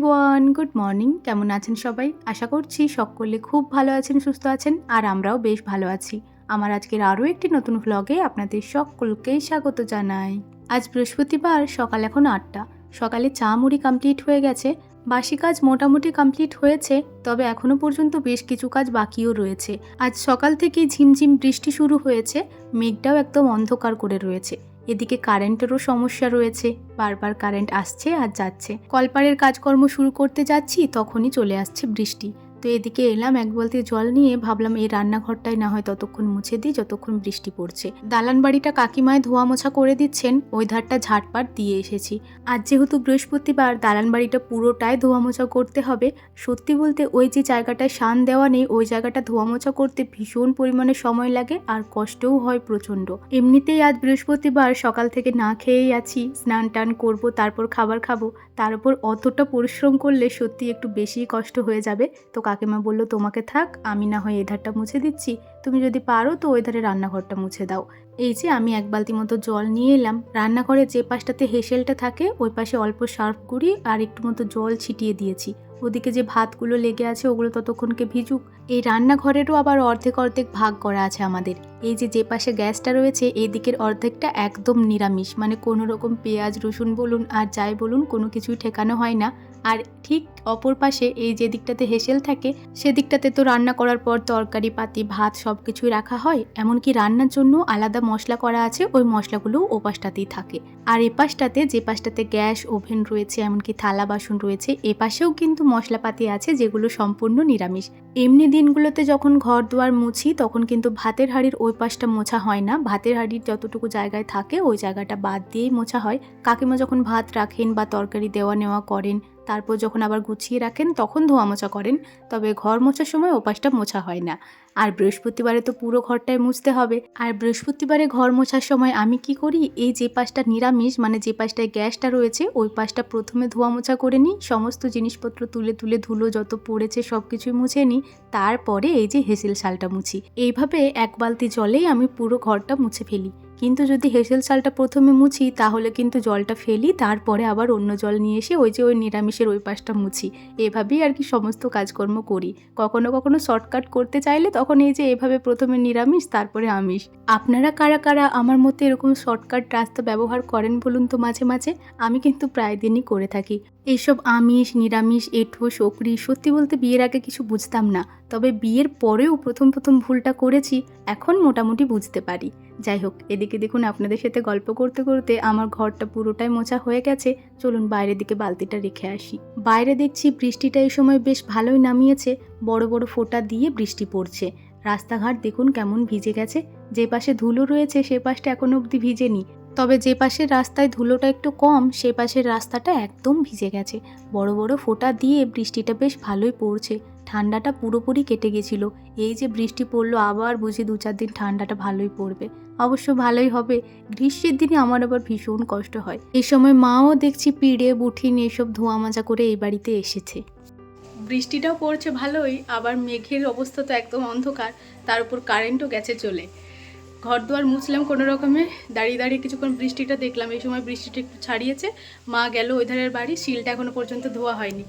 Everyone good morning কেমন আছেন সবাই? আশা করছি সকলে খুব ভালো আছেন, সুস্থ আছেন, আর আমরাও বেশ ভালো আছি। আমার আজকের আরও একটি নতুন ভ্লগে আপনাদের সকলকেই স্বাগত জানাই। আজ বৃহস্পতিবার, সকাল এখন আটটা। সকালে চা মুড়ি কমপ্লিট হয়ে গেছে। বাসি কাজ মোটামুটি কমপ্লিট হয়েছে, তবে এখনও পর্যন্ত বেশ কিছু কাজ বাকিও রয়েছে। আজ সকাল থেকেই ঝিমঝিম বৃষ্টি শুরু হয়েছে। মেঘটাও একদম অন্ধকার করে রয়েছে। এদিকে কারেন্টেরও সমস্যা রয়েছে। বারবার কারেন্ট আসছে আর যাচ্ছে। কলপারের কাজকর্ম শুরু করতে যাচ্ছি, তখনই চলে আসছে বৃষ্টি। তো এদিকে এলাম, এক বলতে জল নিয়ে ভাবলাম এই রান্নাঘরটাই না হয় ততক্ষণ মুছে দিই, যতক্ষণ বৃষ্টি পড়ছে। দালান বাড়িটা কাকিমায় ধোয়া মোছা করে দিচ্ছেন, ওই ধারটা ঝাটপাট দিয়ে এসেছি। আজ যেহেতু বৃহস্পতিবার দালান বাড়িটা পুরোটাই ধোয়া মোছা করতে হবে। সত্যি বলতে ওই যে জায়গাটায় শান দেওয়া নেই, ওই জায়গাটা ধোয়া মোছা করতে ভীষণ পরিমাণে সময় লাগে আর কষ্টও হয় প্রচণ্ড। এমনিতেই আজ বৃহস্পতিবার, সকাল থেকে না খেয়েই আছি, স্নান টান করব, তারপর খাবার খাব, তার উপর অতটা পরিশ্রম করলে সত্যি একটু বেশি কষ্ট হয়ে যাবে। তো কাকিমা বলল, তোমাকে থাক, আমি না হয় এধারটা মুছে দিচ্ছি। তুমি যদি পারো তো ওই ধারে রান্নাঘরটা মুছে দাও। এই যে আমি এক বালতি মতো জল নিয়ে এলাম। রান্নাঘরে যে পাশটাতে হেসেলটা থাকে, ওই পাশে অল্প সার্ফ গুঁড়ি আর একটু মতো জল ছিটিয়ে দিয়েছি। ওদিকে যে ভাতগুলো লেগে আছে, ওগুলো ততক্ষণকে ভিজুক। এই রান্নাঘরেরও আবার অর্ধেক অর্ধেক ভাগ করা আছে আমাদের। এই যে যে পাশে গ্যাসটা রয়েছে, এই দিকের অর্ধেকটা একদম নিরামিষ। মানে কোনো রকম পেঁয়াজ, রসুন বলুন আর যাই বলুন, কোনো কিছুই ঠেকানো হয় না। আর ঠিক অপর পাশে এই যে দিকটাতে হেসেল থাকে সেদিকটাতে তো রান্না করার পর তরকারি, পাতি, ভাত সব কিছুই রাখা হয়, এমনকি রান্নার জন্য আলাদা মশলা করা আছে, ওই মশলাগুলোও ও পাশটাতেই থাকে। আর এ পাশটাতে, যে পাশটাতে গ্যাস, ওভেন রয়েছে, এমনকি থালা, বাসন রয়েছে, এ পাশেও কিন্তু মশলাপাতি আছে, যেগুলো সম্পূর্ণ নিরামিষ। এমনি দিনগুলোতে যখন ঘর দুয়ার মুছি, তখন কিন্তু ভাতের হাঁড়ির ওই পাশটা মোছা হয় না। ভাতের হাঁড়ির যতটুকু জায়গায় থাকে, ওই জায়গাটা বাদ দিয়েই মোছা হয়। কাকিমা যখন ভাত রাখেন বা তরকারি দেওয়া নেওয়া করেন তারপর যখন আবার গুছিয়ে রাখেন, তখন ধোয়া মোছা করেন। তবে ঘর মোছার সময় ওপাশটা মোছা হয় না। আর বৃহস্পতিবারে তো পুরো ঘরটাই মুছতে হবে। আর বৃহস্পতিবারে ঘর মোছার সময় আমি কি করি? এই যে পাশটা নিরামিষ মানে যে পাশটায় গ্যাসটা রয়েছে, ওই পাশটা প্রথমে ধোয়া মোছা করে নিই। সমস্ত জিনিসপত্র তুলে তুলে ধুলো যত পড়েছে সব কিছুই মুছে নিই। তারপরে এই যে হেসেল শালটা মুছি। এইভাবে এক বালতি জলেই আমি পুরো ঘরটা মুছে ফেলি। কিন্তু যদি হেসেল চালটা প্রথমে মুছি, তাহলে কিন্তু জলটা ফেলি, তারপরে আবার অন্য জল নিয়ে এসে ওই যে ওই নিরামিষের ওই পাশটা মুছি। এভাবেই আর কি সমস্ত কাজকর্ম করি। কখনো কখনো শর্টকাট করতে চাইলে তখন এই যে এভাবে প্রথমে নিরামিষ, তারপরে আমিষ। আপনারা কারা কারা আমার মতো এরকম শর্টকাট রাস্তা ব্যবহার করেন বলুন তো মাঝে মাঝে? আমি কিন্তু প্রায় দিনই করে থাকি। এইসব আমিষ, নিরামিষ, এঁঠো সকরি সত্যি বলতে বিয়ের আগে কিছু বুঝতাম না। তবে বিয়ের পরেও প্রথম প্রথম ভুলটা করেছি, এখন মোটামুটি বুঝতে পারি। যাই হোক, এদিকে দেখুন আপনাদের সাথে গল্প করতে করতে আমার ঘরটা পুরোটাই মোছা হয়ে গেছে। চলুন বাইরের দিকে বালতিটা রেখে আসি। বাইরে দেখছি বৃষ্টিটা এই সময় বেশ ভালোই নামিয়েছে। বড় বড় ফোঁটা দিয়ে বৃষ্টি পড়ছে। রাস্তাঘাট দেখুন কেমন ভিজে গেছে। যে পাশে ধুলো রয়েছে, সে পাশটা এখনও অবধি ভিজেনি। তবে যে পাশের রাস্তায় ধুলোটা একটু কম, সে পাশের রাস্তাটা একদম ভিজে গেছে। বড় বড় ফোঁটা দিয়ে বৃষ্টিটা বেশ ভালোই পড়ছে। ঠান্ডাটা পুরোপুরি কেটে গেছিল। এই যে বৃষ্টি পড়ল, আবার বুঝি দু চার দিন ঠান্ডাটা ভালোই পড়বে। অবশ্য ভালোই হবে। গ্রীষ্মের দিনে আমার আবার ভীষণ কষ্ট হয়। এই সময় মাও দেখছি পিড়ে, বুঠিন এসব ধোঁয়া মাজা করে এই বাড়িতে এসেছে। বৃষ্টিটাও পড়ছে ভালোই, আবার মেঘের অবস্থা তো একদম অন্ধকার, তার উপর কারেন্টও গেছে চলে। ঘর দুয়ার মুছলাম কোনো রকমে। দাঁড়িয়ে দাঁড়িয়ে কিছুক্ষণ বৃষ্টিটা দেখলাম। এই সময় বৃষ্টিটা একটু ছাড়িয়েছে। মা গেল ওই ধারের বাড়ি। শিলটা এখনও পর্যন্ত ধোয়া হয়নি।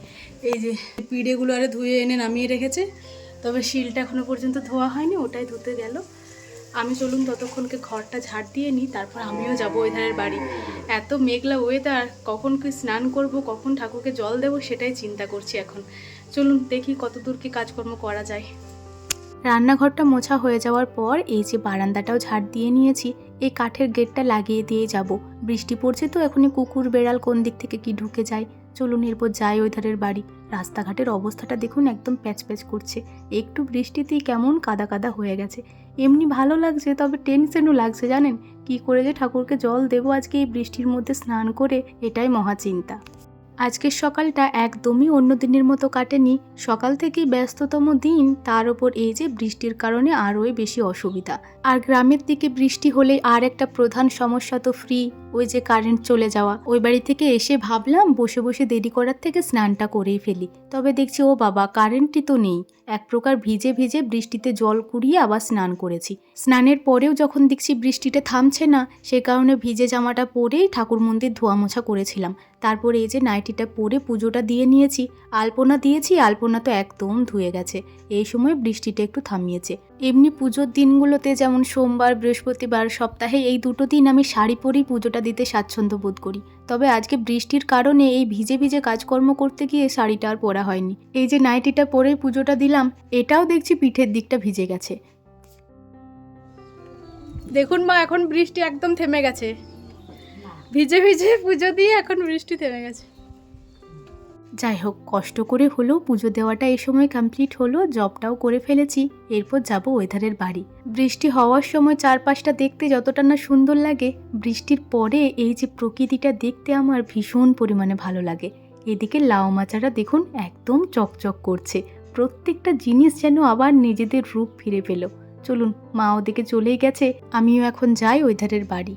এই যে পিড়েগুলো আরে ধুয়ে এনে নামিয়ে রেখেছে। তবে শিলটা এখনও পর্যন্ত ধোয়া হয়নি, ওটাই ধুতে গেল। আমি চলুন ততক্ষণকে ঘরটা ঝাড় দিয়ে নিই, তারপর আমিও যাব ওই ধারের বাড়ি। এত মেঘলা ওয়েদার কখন কি স্নান করব, কখন ঠাকুরকে জল দেবো সেটাই চিন্তা করছি এখন। চলুন দেখি কত দূর কি কাজকর্ম করা যায়। রান্নাঘরটা মোছা হয়ে যাওয়ার পর এই যে বারান্দাটাও ঝাড় দিয়ে নিয়েছি, এই কাঠের গেটটা লাগিয়ে দিয়ে যাব। বৃষ্টি পড়ছে তো এখনই কুকুর বেড়াল কোন দিক থেকে কি ঢুকে যায়। চলুন এরপর যাই ওই ধারের বাড়ি। রাস্তাঘাটের অবস্থাটা দেখুন একদম প্যাচ প্যাচ করছে। একটু বৃষ্টিতেই কেমন কাদা কাদা হয়ে গেছে। এমনি ভালো লাগছে, তবে টেনশনও লাগছে, জানেন? কি করে যে ঠাকুরকে জল দেবো আজকে এই বৃষ্টির মধ্যে স্নান করে, এটাই মহাচিন্তা আজকের সকালটা একদমই অন্য দিনের মতো কাটেনি। সকাল থেকেই ব্যস্ততম দিন, তার ওপর এই যে বৃষ্টির কারণে আরোই বেশি অসুবিধা। আর গ্রামের দিকে বৃষ্টি হলে আর একটা প্রধান সমস্যা তো ফ্রি ওই যে কারেন্ট চলে যাওয়া। ওই বাড়ি থেকে এসে ভাবলাম বসে বসে দেরি করার থেকে স্নানটা করেই ফেলি। তবে দেখছি, ও বাবা কারেন্টই তো নেই। এক প্রকার ভিজে ভিজে বৃষ্টিতে জল কুড়িয়ে আবার স্নান করেছি। স্নানের পরেও যখন দেখছি বৃষ্টিটা থামছে না, সে কারণে ভিজে জামাটা পরেই ঠাকুর মন্দির ধোয়া মোছা করেছিলাম। তারপরে এই যে নাইটিটা পরে পুজোটা দিয়ে নিয়েছি, আলপনা দিয়েছি, আলপনা তো একদম ধুয়ে গেছে। এই সময় বৃষ্টিটা একটু থামিয়েছে। এমনি পুজোর দিনগুলোতে যেমন সোমবার, বৃহস্পতিবার সপ্তাহে এই দুটো দিন আমি শাড়ি পরেই পুজোটা দিতে স্বাচ্ছন্দ্য বোধ করি। তবে আজকে বৃষ্টির কারণে এই ভিজে ভিজে কাজকর্ম করতে গিয়ে শাড়িটা আর পরা হয়নি। এই যে নাইটিটা পরেই পুজোটা দিলাম, এটাও দেখছি পিঠের দিকটা ভিজে গেছে। দেখুন মা, এখন বৃষ্টি একদম থেমে গেছে। ভিজে ভিজে পুজো দিয়ে এখন বৃষ্টি থেমে গেছে। যাই হোক, কষ্ট করে হলেও পুজো দেওয়াটা এই সময় কমপ্লিট হলো জবটাও করে ফেলেছি, এরপর যাব ওয়েদারের বাড়ি। বৃষ্টি হওয়ার সময় চারপাশটা দেখতে যতটা না সুন্দর লাগে, বৃষ্টির পরে এই যে প্রকৃতিটা দেখতে আমার ভীষণ পরিমাণে ভালো লাগে। এদিকে লাউ মাচারা দেখুন একদম চকচক করছে, প্রত্যেকটা জিনিস যেন আবার নিজেদের রূপ ফিরে পেল। চলুন, মা ওদিকে চলেই গেছে, আমিও এখন যাই ওয়েদারের বাড়ি।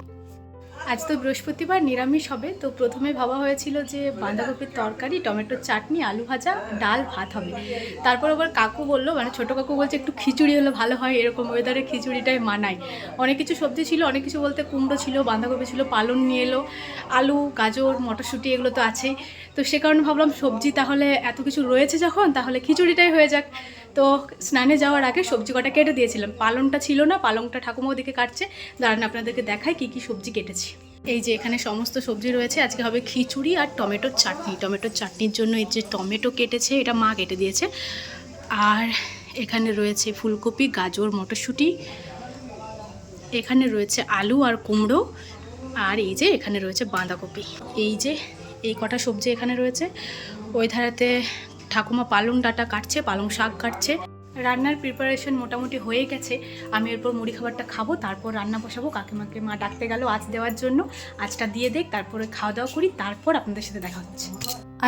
আজ তো বৃহস্পতিবার, নিরামিষ হবে। তো প্রথমে ভাবা হয়েছিল যে বাঁধাকপির তরকারি, টমেটোর চাটনি, আলু ভাজা, ডাল, ভাত হবে। তারপর আবার কাকু বলল মানে ছোটো কাকু বলছে, একটু খিচুড়ি হলে ভালো হয়। এরকম ওয়েদারে খিচুড়িটাই মানায়। অনেক কিছু সবজি ছিল, অনেক কিছু বলতে কুমড়ো ছিল, বাঁধাকপি ছিল পালন নিয়ে এলো, আলু, গাজর, মটরশুঁটি, এগুলো তো আছেই। তো সে কারণে ভাবলাম, সবজি তাহলে এত কিছু রয়েছে যখন, তাহলে খিচুড়িটাই হয়ে যাক। তো স্নানে যাওয়ার আগে সবজি কটা কেটে দিয়েছিলাম। পালংটা ছিল না, পালংটা ঠাকুমা ওদিকে কাটছে। দাঁড়ান, আপনাদেরকে দেখায় কী কী সবজি কেটেছি। এই যে এখানে সমস্ত সবজি রয়েছে, আজকে হবে খিচুড়ি আর টমেটোর চাটনি। টমেটোর চাটনির জন্য এই যে টমেটো কেটেছে, এটা মা কেটে দিয়েছে। আর এখানে রয়েছে ফুলকপি, গাজর, মটরশুঁটি। এখানে রয়েছে আলু আর কুমড়ো। আর এই যে এখানে রয়েছে বাঁধাকপি। এই যে এই কটা সবজি এখানে রয়েছে। ওই ধারাতে ঠাকুমা পালং ডাটা কাটছে, পালং শাক কাটছে। রান্নার প্রিপারেশন মোটামুটি হয়ে গেছে। আমি এরপর মুড়ি খাবারটা খাব, তারপর রান্না বসাবো। কাকিমাকে মা ডাকতে গেল আজ দেওয়ার জন্য। আজটা দিয়ে দেখ, তারপরে খাওয়া দাওয়া করি, তারপর আপনাদের সাথে দেখা হচ্ছে।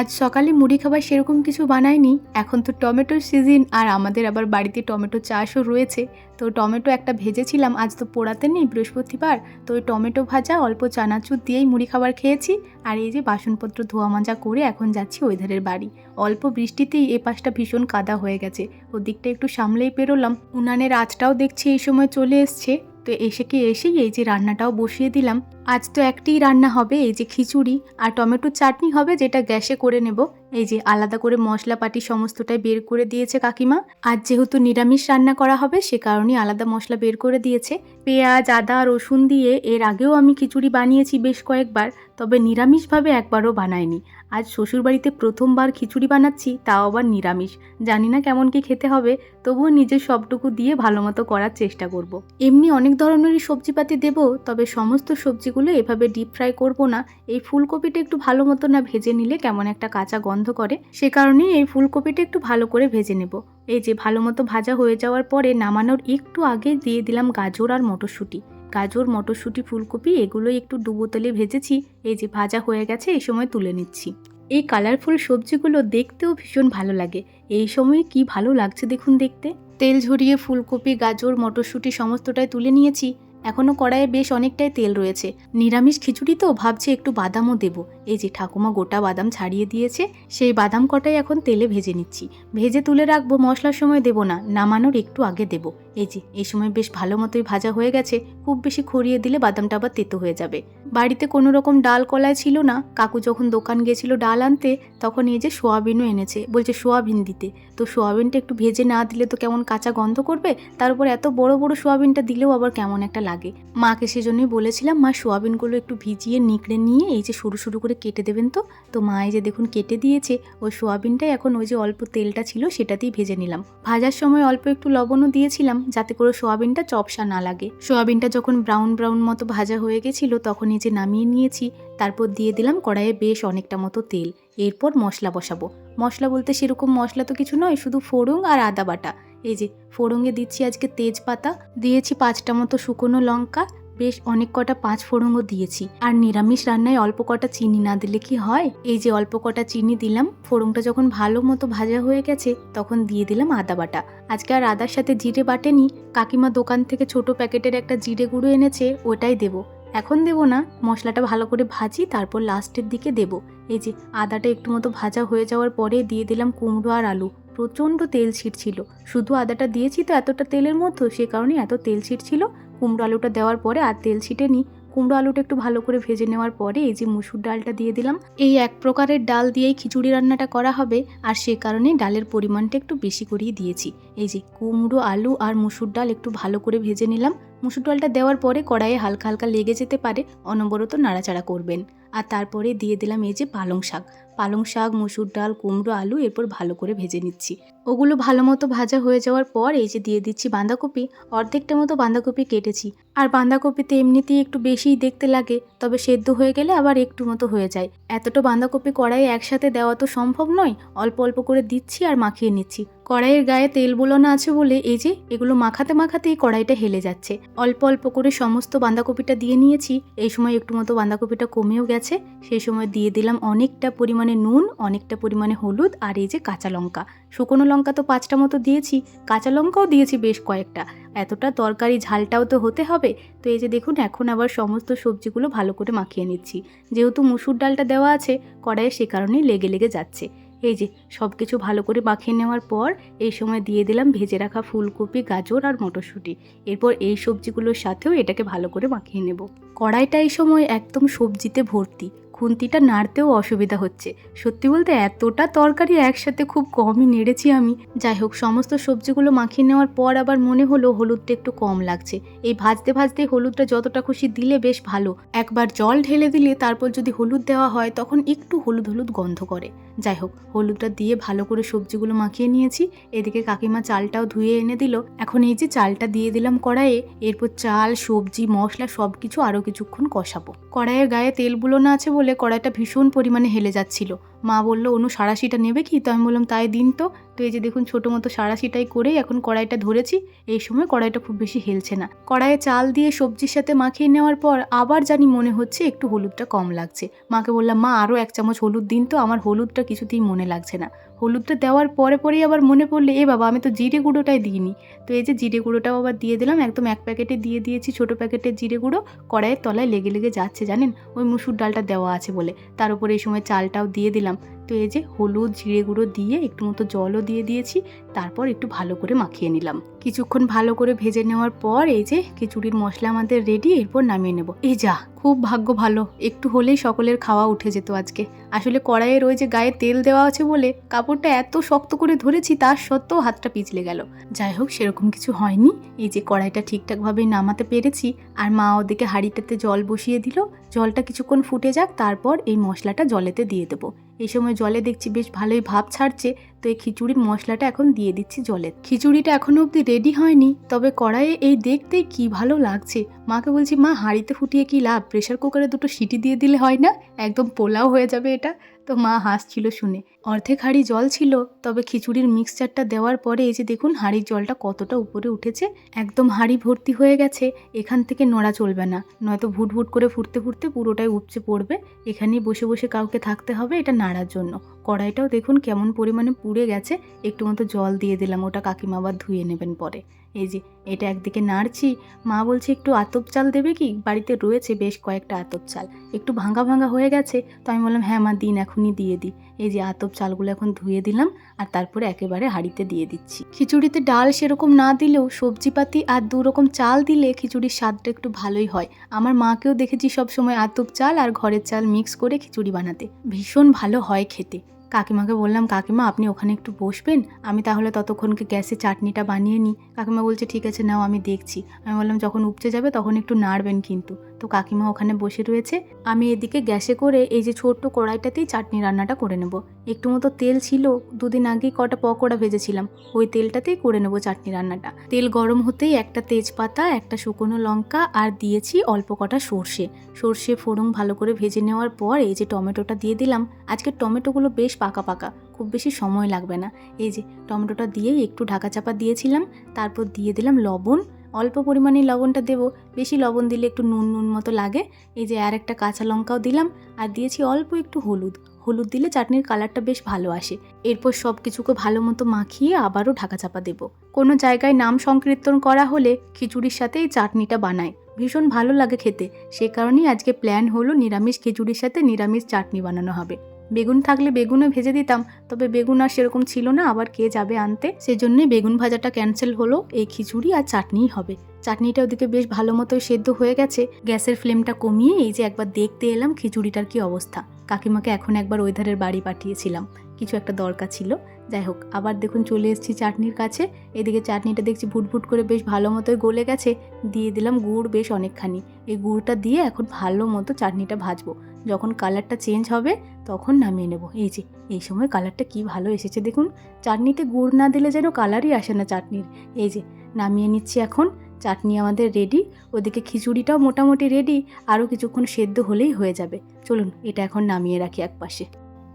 আজ সকালে মুড়ি খাবার সেরকম কিছু বানায়নি এখন তো টমেটোর সিজন, আর আমাদের আবার বাড়িতে টমেটো চাষও রয়েছে। তো টমেটো একটা ভেজেছিলাম, আজ তো পোড়াতে নেই বৃহস্পতিবার। তো ওই টমেটো ভাজা, অল্প চানাচুর দিয়েই মুড়ি খাবার খেয়েছি। আর এই যে বাসনপত্র ধোয়া মাজা করে এখন যাচ্ছি ওইধারের বাড়ি। অল্প বৃষ্টিতেই এ পাশটা ভীষণ কাদা হয়ে গেছে। ওদিকটা একটু সামলেই পেরোলাম উনানের আঁচটাও দেখছি এই সময় চলে এসছে। তো এসে কি এসেই এই যে রান্নাটাও বসিয়ে দিলাম। আজ তো একটিই রান্না হবে, এই যে খিচুড়ি আর টমেটোর চাটনি হবে যেটা গ্যাসে করে নেব। এই যে আলাদা করে মশলাপাটি সমস্তটাই বের করে দিয়েছে কাকিমা। আজ যেহেতু নিরামিষ রান্না করা হবে, সে কারণে আলাদা মশলা বের করে দিয়েছে। পেঁয়াজ, আদা, রসুন দিয়ে এর আগেও আমি খিচুড়ি বানিয়েছি বেশ কয়েকবার, তবে নিরামিষভাবে একবারও বানাইনি। আজ শ্বশুরবাড়িতে প্রথমবার খিচুড়ি বানাচ্ছি, তাও আবার নিরামিষ। জানি না কেমন কি খেতে হবে, তবুও নিজের সবটুকু দিয়ে ভালো মতো করার চেষ্টা করব। এমনি অনেক ধরনেরই সবজিপাতি দেবো, তবে সমস্ত সবজিগুলো এভাবে ডিপ ফ্রাই করব না। এই ফুলকপিটা একটু ভালো মতো না ভেজে নিলে কেমন একটা কাঁচা গন্ধ করে। সে কারণেই এই ফুলকপিটা একটু ভালো করে ভেজে নেব। এই যে ভালো মতো ভাজা হয়ে যাওয়ার পরে নামানোর একটু আগে দিয়ে দিলাম গাজর আর মটরশুঁটি। গাজর, মটরশুঁটি, ফুলকপি এগুলো একটু ডুবো তেলে ভেজেছি। এই যে ভাজা হয়ে গেছে, এই সময় তুলে নিচ্ছি। এই কালারফুল সবজিগুলো দেখতেও ভীষণ ভালো লাগে। এই সময় কি ভালো লাগছে দেখুন দেখতে। তেল ঝরিয়ে ফুলকপি, গাজর, মটরশুঁটি সমস্তটাই তুলে নিয়েছি। এখনও কড়াইয়ে বেশ অনেকটাই তেল রয়েছে। নিরামিষ খিচুড়ি তো, ভাবছি একটু বাদামও দেবো। এই যে ঠাকুমা গোটা বাদাম ছাড়িয়ে দিয়েছে, সেই বাদাম কটাই এখন তেলে ভেজে নিচ্ছি। ভেজে তুলে রাখব, মশলার সময় দেবো না, নামানোর একটু আগে দেবো। এই যে, এই সময় বেশ ভালো মতোই ভাজা হয়ে গেছে, খুব বেশি খড়িয়ে দিলে বাদামটা আবার তেতো হয়ে যাবে। বাড়িতে কোনো রকম ডাল কলায় ছিল না, কাকু যখন দোকান গিয়েছিল ডাল আনতে, তখন এই যে সোয়াবিনও এনেছে, বলছে সোয়াবিন দিতে। তো সোয়াবিনটা একটু ভেজে না দিলে তো কেমন কাঁচা গন্ধ করবে? তার উপর এত বড় বড় সোয়াবিনটা দিলেও আবার কেমন একটা লাগে। মাকে সেজন্যই বলেছিলাম, মা সোয়াবিনগুলো একটু ভিজিয়ে নিকড়ে নিয়ে এই যে সরু সরু করে কেটে দেবেন তো? তো মা এই যে দেখুন কেটে দিয়েছে, ওই সোয়াবিনটাই এখন ওই যে অল্প তেলটা ছিল সেটাতেই ভেজে নিলাম। ভাজার সময় অল্প একটু লবণও দিয়েছিলাম যাতে করে সোয়াবিনটা চপসা না লাগে। সোয়াবিনটা যখন ব্রাউন ব্রাউন মতো ভাজা হয়ে গেছিল তখন এই যে নামিয়ে নিয়েছি, তারপর দিয়ে দিলাম কড়াইয়ে বেশ অনেকটা মতো তেল। এরপর মশলা বসাবো। মশলা বলতে সেরকম মশলা তো কিছু নয়, শুধু ফোড়ং আর আদা বাটা। এই যে ফোড়ঙে দিচ্ছি আজকে তেজপাতা, দিয়েছি পাঁচটা মতো শুকনো লঙ্কা বেশ অনেক কটা পাঁচ ফোড়নও দিয়েছি। আর নিরামিষ রান্নায় অল্প কটা চিনি না দিলে কি হয়? এই যে অল্প কটা চিনি দিলাম, ফোড়নটা যখন ভালো মতো ভাজা হয়ে গেছে, তখন দিয়ে দিলাম আদা বাটা। আজকে আর আদার সাথে জিরে বাটেনি, কাকিমা দোকান থেকে ছোট প্যাকেটের একটা জিরে গুঁড়ো এনেছে, ওটাই দেবো। এখন দেবো না, মশলাটা ভালো করে ভাজি, তারপর লাস্টের দিকে দেব। এই যে আদাটা একটু মতো ভাজা হয়ে যাওয়ার পরে দিয়ে দিলাম কুমড়ো আর আলু। প্রচণ্ড তেল ছিটছিল। শুধু আদাটা দিয়েছি তো এতটা তেলের মধ্যে, সে কারণে এত তেল ছিটছিল কুমড়ো আলুটা দেওয়ার পরে আর তেল ছিটে নিই। কুমড়ো আলুটা একটু ভালো করে ভেজে নেওয়ার পরে এই যে মুসুর ডালটা দিয়ে দিলাম। এই এক প্রকারের ডাল দিয়েই খিচুড়ি রান্নাটা করা হবে আর সে কারণে ডালের পরিমাণটা একটু বেশি করেই দিয়েছি। এই যে কুমড়ো আলু আর মুসুর ডাল একটু ভালো করে ভেজে নিলাম। মুসুর ডালটা দেওয়ার পরে কড়াইয়ে হালকা হালকা লেগে যেতে পারে, অনবরত নাড়াচাড়া করবেন। আর তারপরে দিয়ে দিলাম এই যে পালং শাক। পালং শাক, মুসুর ডাল, কুমড়ো, আলু এরপর ভালো করে ভেজে নিচ্ছি। ওগুলো ভালো মতো ভাজা হয়ে যাওয়ার পর এই যে দিয়ে দিচ্ছি বাঁধাকপি। অর্ধেকটা মতো বাঁধাকপি কেটেছি। আর বাঁধাকপিতে এমনিতেই একটু বেশিই দেখতে লাগে, তবে সেদ্ধ হয়ে গেলে আবার একটু মতো হয়ে যায়। এতটা বাঁধাকপি কড়াইয়ে একসাথে দেওয়া তো সম্ভব নয়। অল্প অল্প করে দিচ্ছি আর মাখিয়ে নিচ্ছি। কড়াইয়ের গায়ে তেল বোলানো আছে বলে এই যে, এগুলো মাখাতে মাখাতেই কড়াইটা হেলে যাচ্ছে। অল্প অল্প করে সমস্ত বাঁধাকপিটা দিয়ে নিয়েছি। এই সময় একটু মতো বাঁধাকপিটা কমেও গেছে। সেই সময় দিয়ে দিলাম অনেকটা পরিমাণে নুন, অনেকটা পরিমাণে হলুদ আর এই যে কাঁচা লঙ্কা। শুকনো লঙ্কা তো পাঁচটা মতো দিয়েছি। কাঁচা লঙ্কাও দিয়েছি বেশ কয়েকটা। এতটা তরকারি ঝালটাও তো হতে হবে। তো এই যে দেখুন, এখন আবার সমস্ত সবজিগুলো ভালো করে মাখিয়ে নিচ্ছি। যেহেতু মুসুর ডালটা দেওয়া আছে, কড়াইয়ে সে কারণেই লেগে লেগে যাচ্ছে। এই যে সব কিছু ভালো করে মাখিয়ে নেওয়ার পর এই সময় দিয়ে দিলাম ভেজে রাখা ফুলকপি, গাজর আর মটরশুঁটি। এরপর এই সবজিগুলোর সাথেও এটাকে ভালো করে মাখিয়ে নেব। কড়াইটা এই সময় একদম সবজিতে ভর্তি। খুন্তিটা নাড়তেও অসুবিধা হচ্ছে। সত্যি বলতে এতটা তরকারি একসাথে খুব কমই নেড়েছি আমি। যাই হোক, সমস্ত সবজিগুলো মাখিয়ে নেওয়ার পর আবার মনে হলো হলুদটা একটু কম লাগছে। এই ভাজতে ভাজতে হলুদটা যতটা খুশি দিলে বেশ ভালো। একবার জল ঢেলে দিলে তারপর যদি হলুদ দেওয়া হয়, তখন একটু হলুদ হলুদ গন্ধ করে। যাই হোক, হলুদটা দিয়ে ভালো করে সবজিগুলো মাখিয়ে নিয়েছি। এদিকে কাকিমা চালটাও ধুয়ে এনে দিল। এখন এই যে চালটা দিয়ে দিলাম কড়াইয়ে, এরপর চাল, সবজি, মশলা সব কিছু আরও কিছুক্ষণ কষাবো। কড়াইয়ের গায়ে তেলগুলো না আছে বলে কড়াইটা ভীষণ পরিমাণে হেলে যাচ্ছিল। মা বলল, অনু সারাশিটা নেবে কি? তো আমি বললাম, তাই দিন তো। তো এই যে দেখুন, ছোটো মতো সারাশিটাই করেই এখন কড়াইটা ধরেছি। এই সময় কড়াইটা খুব বেশি হেলছে না। কড়াইয়ে চাল দিয়ে সবজির সাথে মাখিয়ে নেওয়ার পর আবার জানি মনে হচ্ছে একটু হলুদটা কম লাগছে। মাকে বললাম, মা, আরও এক চামচ হলুদ দিন তো, আমার হলুদটা কিছুতেই মনে লাগছে না। হলুদটা দেওয়ার পরে পরেই আবার মনে পড়লে, এ বাবা, আমি তো জিরে গুঁড়োটাই দিইনি। তো এই যে জিরে গুঁড়োটাও আবার দিয়ে দিলাম, একদম এক প্যাকেটে দিয়ে দিয়েছি ছোটো প্যাকেটের জিরে গুঁড়ো। কড়াইয়ের তলায় লেগে লেগে যাচ্ছে, জানেন? ওই মুসুর ডালটা দেওয়া আছে বলে। তার উপরে এই সময় চালটাও দিয়ে দিলাম। দিলাম তো এই যে হলুদ, জিরে গুঁড়ো দিয়ে একটু মতো জলও দিয়ে দিয়েছি, তারপর একটু ভালো করে মাখিয়ে নিলাম। কিছুক্ষণ ভালো করে ভেজে নেওয়ার পর এই যে খিচুড়ির মশলা আমাদের রেডি এরপর নামিয়ে নেব। এই যা, খুব ভাগ্য ভালো, একটু হলেই সকলের খাওয়া উঠে যেত আজকে। আসলে কড়াইয়ের ওই যে গায়ে তেল দেওয়া আছে বলে কাপড়টা এত শক্ত করে ধরেছি তার সত্ত্বেও হাতটা পিছলে গেল। যাই হোক, সেরকম কিছু হয়নি। এই যে কড়াইটা ঠিকঠাকভাবে নামাতে পেরেছি, আর মা ওদিকে হাঁড়িটাতে জল বসিয়ে দিল। জলটা কিছুক্ষণ ফুটে যাক, তারপর এই মশলাটা জলেতে দিয়ে দেবো। এই সময় জলে দেখছি বেশ ভালোই ভাব ছাড়ছে। এই খিচুড়ির মশলাটা এখন দিয়ে দিচ্ছি জলে। খিচুড়িটা এখনও অবধি রেডি হয়নি, তবে কড়াইয়ে এই দেখতেই কি ভালো লাগছে। মাকে বলছি, মা, হাঁড়িতে ফুটিয়ে কি লাভ? প্রেশার কুকারে দুটো সিটি দিয়ে দিলে হয় না? একদম পোলাও হয়ে যাবে এটা। তো মা হাসছিল শুনে। অর্ধেক হাঁড়ি জল ছিল, তবে খিচুড়ির মিক্সচারটা দেওয়ার পরে এই যে দেখুন, হাঁড়ির জলটা কতটা উপরে উঠেছে। একদম হাঁড়ি ভর্তি হয়ে গেছে, এখান থেকে নড়া চলবে না। নয়তো ভুট ভুট করে ফুটতে ফুটতে পুরোটাই উপচে পড়বে। এখানেই বসে বসে কাউকে থাকতে হবে, এটা নাড়ার জন্য। কড়াইটাও দেখুন কেমন পরিমাণে পুড়ে গেছে। একটু মতো জল দিয়ে দিলাম, ওটা কাকিমা আবার ধুয়ে নেবেন পরে। এই যে, এটা একদিকে নাড়ছি। মা বলছে, একটু আতপ চাল দেবে কি? বাড়িতে রয়েছে বেশ কয়েকটা আতপ চাল। একটু ভাঙা ভাঙা হয়ে গেছে, তো আমি বললাম হ্যাঁ মা, দিন এখনই দিয়ে দিই। এই যে, আতপ চালগুলো এখন ধুয়ে দিলাম আর তারপরে একেবারে হাঁড়িতে দিয়ে দিচ্ছি। খিচুড়িতে ডাল সেরকম না দিলেও সবজিপাতি আর দু রকম চাল দিলে খিচুড়ির স্বাদটা একটু ভালোই হয়। আমার মাকেও দেখেছি সব সময় আতপ চাল আর ঘরের চাল মিক্স করে খিচুড়ি বানাতে। ভীষণ ভালো হয় খেতে। কাকিমাকে বললাম, কাকিমা, আপনি ওখানে একটু বসবেন। আমি তাহলে ততক্ষণকে গ্যাসে চাটনিটা বানিয়ে নিই। কাকিমা বলছে, ঠিক আছে, নাও, আমি দেখছি। আমি বললাম, যখন উপচে যাবে, তখন একটু নাড়বেন কিন্তু। তো কাকিমা ওখানে বসে রয়েছে, আমি এদিকে গ্যাসে করে এই যে ছোট্ট কড়াইটাতেই চাটনি রান্নাটা করে নেব। একটু মতো তেল ছিল, দুদিন আগেই কটা পকোড়া ভেজেছিলাম, ওই তেলটাতেই করে নেব চাটনি রান্নাটা। তেল গরম হতেই একটা তেজপাতা, একটা শুকনো লঙ্কা আর দিয়েছি অল্প কটা সর্ষে। সর্ষে ফোড়ন ভালো করে ভেজে নেওয়ার পর এই যে টমেটোটা দিয়ে দিলাম, আজকে টমেটোগুলো বেশ পাকা পাকা, খুব বেশি সময় লাগবে না। এই যে টমেটোটা দিয়েই একটু ঢাকা চাপা দিয়েছিলাম, তারপর দিয়ে দিলাম লবণ অল্প পরিমাণে লবণটা দেবো। বেশি লবণ দিলে একটু নুন নুন মতো লাগে। এই যে আর একটা কাঁচা লঙ্কাও দিলাম আর দিয়েছি অল্প একটু হলুদ। হলুদ দিলে চাটনির কালারটা বেশ ভালো আসে। এরপর সব কিছুকে ভালো মতো মাখিয়ে আবারও ঢাকা চাপা দেবো। কোনো জায়গায় নাম সংকীর্তন করা হলে খিচুড়ির সাথে এই চাটনিটা বানায় ভীষণ ভালো লাগে খেতে। সে কারণেই আজকে প্ল্যান হলো নিরামিষ খিচুড়ির সাথে নিরামিষ চাটনি বানানো হবে। বেগুন থাকলে বেগুনও ভেজে দিতাম, তবে বেগুন আর সেরকম ছিল না, আবার কে যাবে আনতে? সেজন্যই বেগুন ভাজাটা ক্যান্সেল হলো, এই খিচুড়ি আর চাটনিই হবে। চাটনিটা ওদিকে বেশ ভালো মতোই সেদ্ধ হয়ে গেছে, গ্যাসের ফ্লেমটা কমিয়ে এই যে একবার দেখতে এলাম খিচুড়িটার কি অবস্থা। কাকিমাকে এখন একবার ওই ধারের বাড়ি পাঠিয়েছিলাম, কিছু একটা দরকার ছিল। যাই হোক, আবার দেখুন চলে এসেছি চাটনির কাছে, এদিকে চাটনিটা দেখছি ভুটভুট করে বেশ ভালো মতোই গলে গেছে, দিয়ে দিলাম গুড় বেশ অনেকখানি। এই গুড়টা দিয়ে এখন ভালো মতো চাটনিটা ভাজবো। যখন কালারটা চেঞ্জ হবে, তখন নামিয়ে নেব। এই যে, এই সময় কালারটা কি ভালো এসেছে দেখুন। চাটনিতে গুড় না দিলে যেন কালারই আসে না চাটনির। এই যে, নামিয়ে নিচ্ছি এখন। চাটনি আমাদের রেডি ওদিকে খিচুড়িটাও মোটামুটি রেডি আরও কিছুক্ষণ সেদ্ধ হলেই হয়ে যাবে। চলুন, এটা এখন নামিয়ে রাখি এক পাশে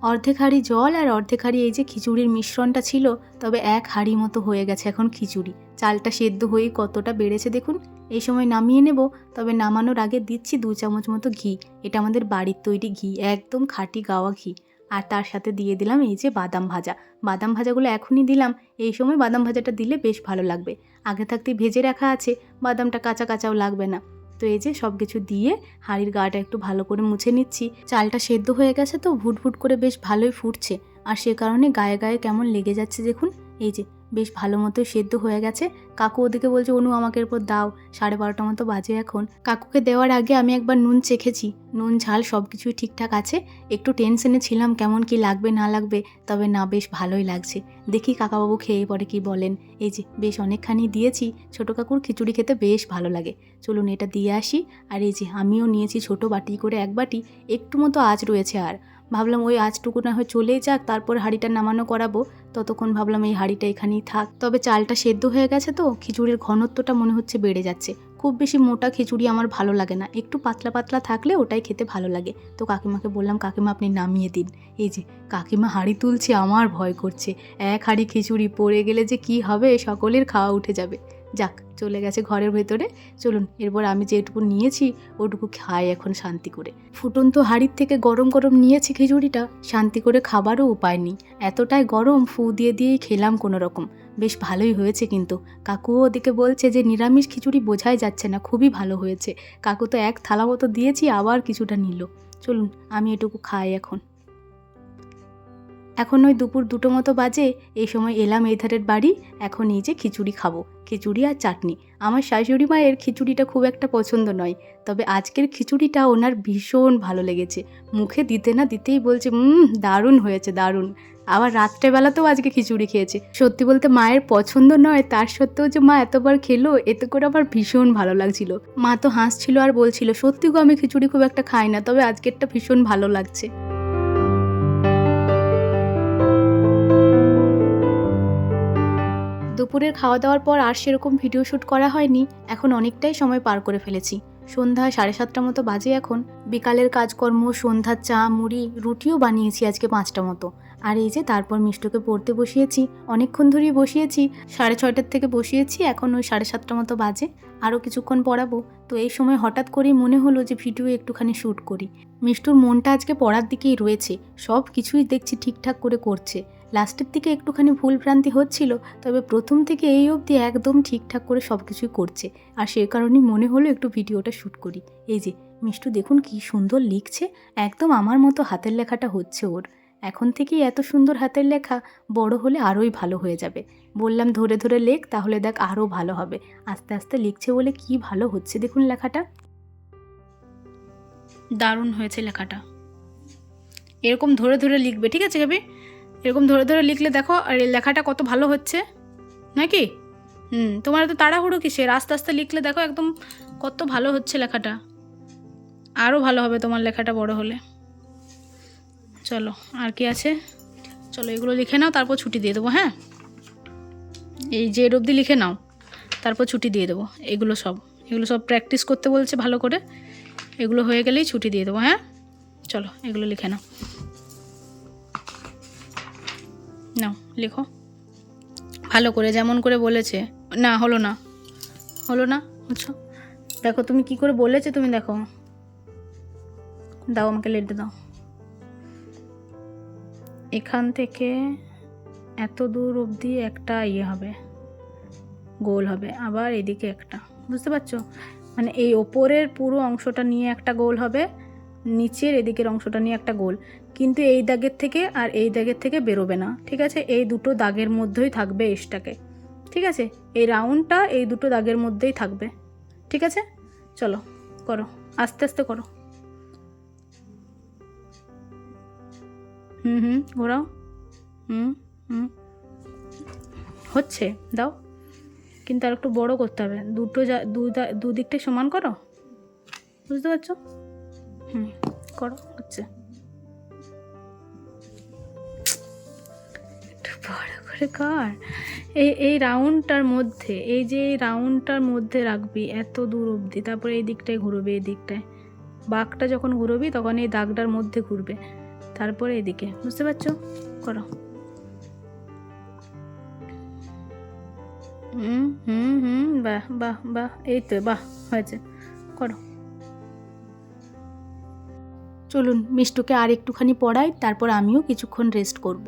অর্ধেক হাঁড়ি জল আর অর্ধেক হাঁড়ি এই যে খিচুড়ির মিশ্রণটা ছিল, তবে এক হাঁড়ি মতো হয়ে গেছে এখন খিচুড়ি। চালটা সেদ্ধ হয়ে কতটা বেড়েছে দেখুন, এই সময় নামিয়ে নেব, তবে নামানোর আগে দিচ্ছি দু চামচ মতো ঘি। এটা আমাদের বাড়ির তৈরি ঘি, একদম খাঁটি গাওয়া ঘি। আর তার সাথে দিয়ে দিলাম এই যে বাদাম ভাজা। বাদাম ভাজাগুলো এখনই দিলাম, এই সময় বাদাম ভাজাটা দিলে বেশ ভালো লাগবে। আগে থাকতে ভেজে রাখা আছে, বাদামটা কাঁচা কাঁচাও লাগবে না। তো এই যে সব কিছু দিয়ে হাঁড়ির গাটা একটু ভালো করে মুছে নিচ্ছি। চালটা সেদ্ধ হয়ে গেছে তো ভুটভুট করে বেশ ভালোই ফুটছে। আর সে কারণে গায়ে গায়ে কেমন লেগে যাচ্ছে দেখুন। এই যে, বেশ ভালো মতোই সেদ্ধ হয়ে গেছে। কাকু ওদিকে বলছে, অনু, আমাকে এরপর দাও। সাড়ে বারোটা মতো বাজে এখন। কাকুকে দেওয়ার আগে আমি একবার নুন চেখেছি। নুন, ঝাল সব কিছুই ঠিকঠাক আছে। একটু টেনশনে ছিলাম কেমন কি লাগবে, না লাগবে, তবে না, বেশ ভালোই লাগছে। দেখি কাকাবাবু খেয়ে পরে কি বলেন। এই যে, বেশ অনেকখানি দিয়েছি। ছোটো কাকুর খিচুড়ি খেতে বেশ ভালো লাগে। চলুন এটা দিয়ে আসি। আর এই যে, আমিও নিয়েছি ছোট বাটি করে এক বাটি। একটু মতো আঁচ রয়েছে আর। ভাবলাম ওই আজটুকু না হয় চলেই যাক, তারপর হাঁড়িটা নামানো করাবো। ততক্ষণ ভাবলাম এই হাঁড়িটা এখানেই থাক। তবে চালটা সেদ্ধ হয়ে গেছে তো, খিচুড়ির ঘনত্বটা মনে হচ্ছে বেড়ে যাচ্ছে। খুব বেশি মোটা খিচুড়ি আমার ভালো লাগে না। একটু পাতলা পাতলা থাকলে ওটাই খেতে ভালো লাগে। তো কাকিমাকে বললাম, কাকিমা, আপনি নামিয়ে দিন। এই যে, কাকিমা হাঁড়ি তুলছে, আমার ভয় করছে। এক হাঁড়ি খিচুড়ি পড়ে গেলে যে কি হবে, সকলের খাওয়া উঠে যাবে। যাক, চলে গেছে ঘরের ভেতরে। চলুন, এরপর আমি যেটুকু নিয়েছি, ওটুকু খাই এখন শান্তি করে। ফুটন্ত হাঁড়ির থেকে গরম গরম নিয়েছি খিচুড়িটা, শান্তি করে খাবারও উপায় নেই। এতটাই গরম, ফু দিয়ে দিয়েই খেলাম কোনো রকম বেশ ভালোই হয়েছে কিন্তু। কাকুও ওদিকে বলছে যে, নিরামিষ খিচুড়ি বোঝাই যাচ্ছে না, খুবই ভালো হয়েছে। কাকু তো এক থালা মতো দিয়েছি, আবার কিছুটা নিল। চলুন, আমি এটুকু খাই এখন। এখন ওই দুপুর দুটো মতো বাজে, এই সময় এলাম এই ধারের বাড়ি, এখন এই যে খিচুড়ি খাব, খিচুড়ি আর চাটনি। আমার শাশুড়ি মায়ের খিচুড়িটা খুব একটা পছন্দ নয়, তবে আজকের খিচুড়িটা ওনার ভীষণ ভালো লেগেছে। মুখে দিতে না দিতেই বলছে হুম দারুণ হয়েছে, দারুণ। আবার রাত্রেবেলাতেও আজকে খিচুড়ি খেয়েছে। সত্যি বলতে মায়ের পছন্দ নয়, তার সত্ত্বেও যে মা এতবার খেলো, এতে করে আমার ভীষণ ভালো লাগছিল। মা তো হাসছিল আর বলছিল, সত্যি গো, আমি খিচুড়ি খুব একটা খাই না, তবে আজকেরটা ভীষণ ভালো লাগছে। দুপুরের খাওয়া দাওয়ার পর আর সেরকম ভিডিও শ্যুট করা হয়নি, এখন অনেকটাই সময় পার করে ফেলেছি। সন্ধ্যা সাড়ে সাতটা মতো বাজে এখন। বিকালের কাজকর্ম, সন্ধ্যার চা, মুড়ি, রুটিও বানিয়েছি আজকে পাঁচটা মতো। আর এই যে তারপর মিষ্টকে পড়তে বসিয়েছি, অনেকক্ষণ ধরেই বসিয়েছি, সাড়ে ছয়টার থেকে বসিয়েছি, এখন ওই সাড়ে সাতটা মতো বাজে। আরও কিছুক্ষণ পড়াবো। তো এই সময় হঠাৎ করেই মনে হলো যে ভিডিও একটুখানি শ্যুট করি। মিষ্টুর মনটা আজকে পড়ার দিকেই রয়েছে, সব কিছুই দেখছি ঠিকঠাক করে করছে। লাস্টের দিকে একটুখানি ভুলভ্রান্তি হচ্ছিল, তবে প্রথম থেকে এই অবধি একদম ঠিকঠাক করে সব কিছুই করছে। আর সে কারণেই মনে হলো একটু ভিডিওটা শ্যুট করি। এই যে, মিষ্টু দেখুন কি সুন্দর লিখছে, একদম আমার মতো হাতের লেখাটা হচ্ছে ওর। এখন থেকেই এত সুন্দর হাতের লেখা, বড় হলে আরোই ভালো হয়ে যাবে। বললাম, ধরে ধরে লেখ, তাহলে দেখ আরও ভালো হবে। আস্তে আস্তে লিখছে বলে কি ভালো হচ্ছে দেখুন লেখাটা। দারুণ হয়েছে লেখাটা। এরকম ধরে ধরে লিখবে, ঠিক আছে কবি এরকম ধরে ধরে লিখলে দেখো, আর এই লেখাটা কত ভালো হচ্ছে। নাকি হুম, তোমার তো তাড়াহুড়ো কিসের? আস্তে আস্তে লিখলে দেখো একদম কত ভালো হচ্ছে লেখাটা। আরও ভালো হবে তোমার লেখাটা বড় হলে। চলো, আর কি আছে? চলো এগুলো লিখে নাও, তারপর ছুটি দিয়ে দেবো হ্যাঁ? এই যে অবধি লিখে নাও, তারপর ছুটি দিয়ে দেবো। এগুলো সব এগুলো সব প্র্যাকটিস করতে বলছে ভালো করে। এগুলো হয়ে গেলেই ছুটি দিয়ে দেবো হ্যাঁ? চলো, এগুলো লিখে নাও। নাও লেখো। ভালো করে, যেমন করে বলেছে। না, হলো না। হলো না? বুঝছ দেখো, তুমি কি করে বলেছে তুমি দেখো। দাও আমাকে লেটে দাও। এখান থেকে এত দূর অবধি একটা ইয়ে হবে। গোল হবে। আবার এদিকে একটা। বুঝতে পারছ? মানে এই ওপরের পুরো অংশটা নিয়ে একটা গোল হবে। নিচের এদিকের অংশটা নিয়ে একটা গোল। কিন্তু এই দাগের থেকে আর এই দাগের থেকে বেরোবে না, ঠিক আছে? এই দুটো দাগের মধ্যেই থাকবে এসটাকে, ঠিক আছে? এই রাউন্ডটা এই দুটো দাগের মধ্যেই থাকবে, ঠিক আছে? চলো, করো, আস্তে আস্তে করো। হুম হুম, ঘোরাও। হুম হুম। হচ্ছে, দাও। কিন্তু আর একটু বড় করতে হবে। দুটো যা সমান করো? বুঝতে পারছ? হুম, করো, হচ্ছে। একটু বড় করে কর। এই এই রাউন্ডটার মধ্যে, এই যে এই রাউন্ডটার মধ্যে রাখবি এত দূর অবধি, তারপরে এই দিকটায় ঘুরবে, এই দিকটায়। বাঘটা যখন ঘুরবি, তখন এই দাগটার মধ্যে ঘুরবে। তারপরে এদিকে, বুঝতে পারছ? করো। হুম হুম হুম, বাহ বাহ বাহ, এই তো, বাহ, হয়েছে। করো। চলুন মিষ্টুকে আর একটুখানি পড়াই, তারপর আমিও কিছুক্ষণ রেস্ট করব।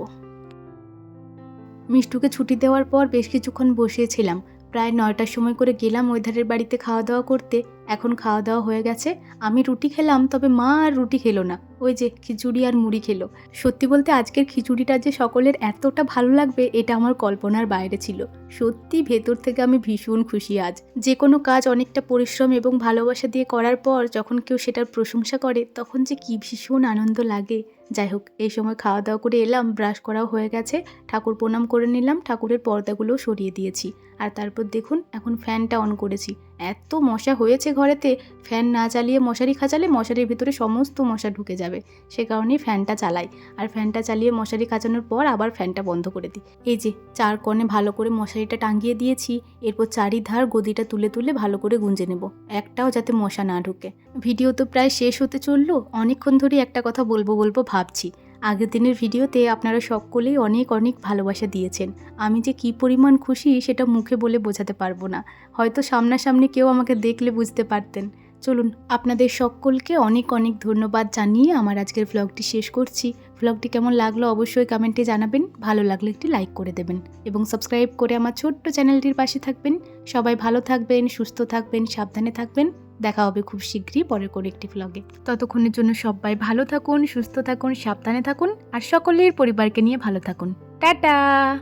মিষ্টুকে ছুটি দেওয়ার পর বেশ কিছুক্ষণ বসিয়েছিলাম প্রায় নয়টার সময় করে গেলাম ওই ধারের বাড়িতে খাওয়া দাওয়া করতে। এখন খাওয়া দাওয়া হয়ে গেছে, আমি রুটি খেলাম, তবে মা আর রুটি খেলো না। ওই যে, খিচুড়ি আর মুড়ি খেলো। সত্যি বলতে আজকের খিচুড়িটা যে সকলের এতটা ভালো লাগবে, এটা আমার কল্পনার বাইরে ছিল। সত্যি ভেতর থেকে আমি ভীষণ খুশি আজ। যে কোনো কাজ অনেকটা পরিশ্রম এবং ভালোবাসা দিয়ে করার পর যখন কেউ সেটার প্রশংসা করে, তখন যে কী ভীষণ আনন্দ লাগে। যাই হোক, এই সময় খাওয়া দাওয়া করে এলাম, ব্রাশ করাও হয়ে গেছে, ঠাকুর প্রণাম করে নিলাম, ঠাকুরের পর্দাগুলোও সরিয়ে দিয়েছি। আর তারপর দেখুন, এখন ফ্যানটা অন করেছি। এত মশা হয়েছে ঘরেতে, ফ্যান না চালিয়ে মশারি খাঁচালে মশারির ভিতরে সমস্ত মশা ঢুকে যাবে। সে কারণেই ফ্যানটা চালাই। আর ফ্যানটা চালিয়ে মশারি খাঁচানোর পর আবার ফ্যানটা বন্ধ করে দিই। এই যে, চার কোণে ভালো করে মশারিটা টাঙিয়ে দিয়েছি, এরপর চারিধার গদিটা তুলে তুলে ভালো করে গুঁজে নেব, একটাও যাতে মশা না ঢুকে। ভিডিও তো প্রায় শেষ হতে চলল, অনেকক্ষণ ধরেই একটা কথা বলব বলব ভাবছি। আগের দিনের ভিডিওতে আপনারা সকলেই অনেক অনেক ভালোবাসা দিয়েছেন। আমি যে কী পরিমাণ খুশি সেটা মুখে বলে বোঝাতে পারব না। হয়তো সামনাসামনি কেউ আমাকে দেখলে বুঝতে পারতেন। চলুন, আপনাদের সকলকে অনেক অনেক ধন্যবাদ জানিয়ে আমার আজকের ভ্লগটি শেষ করছি। ভ্লগটি কেমন লাগল অবশ্যই কমেন্টে জানাবেন, ভালো লাগলে একটি লাইক করে দেবেন এবং সাবস্ক্রাইব করে আমার ছোট্ট চ্যানেলটির পাশে থাকবেন। সবাই ভালো থাকবেন, সুস্থ থাকবেন, সাবধানে থাকবেন। দেখা হবে খুব শীঘ্রই পরের কোনো একটি ভ্লগে ততক্ষণের জন্য সবাই ভালো থাকুন, সুস্থ থাকুন, সাবধানে থাকুন, আর সকলের পরিবারকে নিয়ে ভালো থাকুন। টাটা!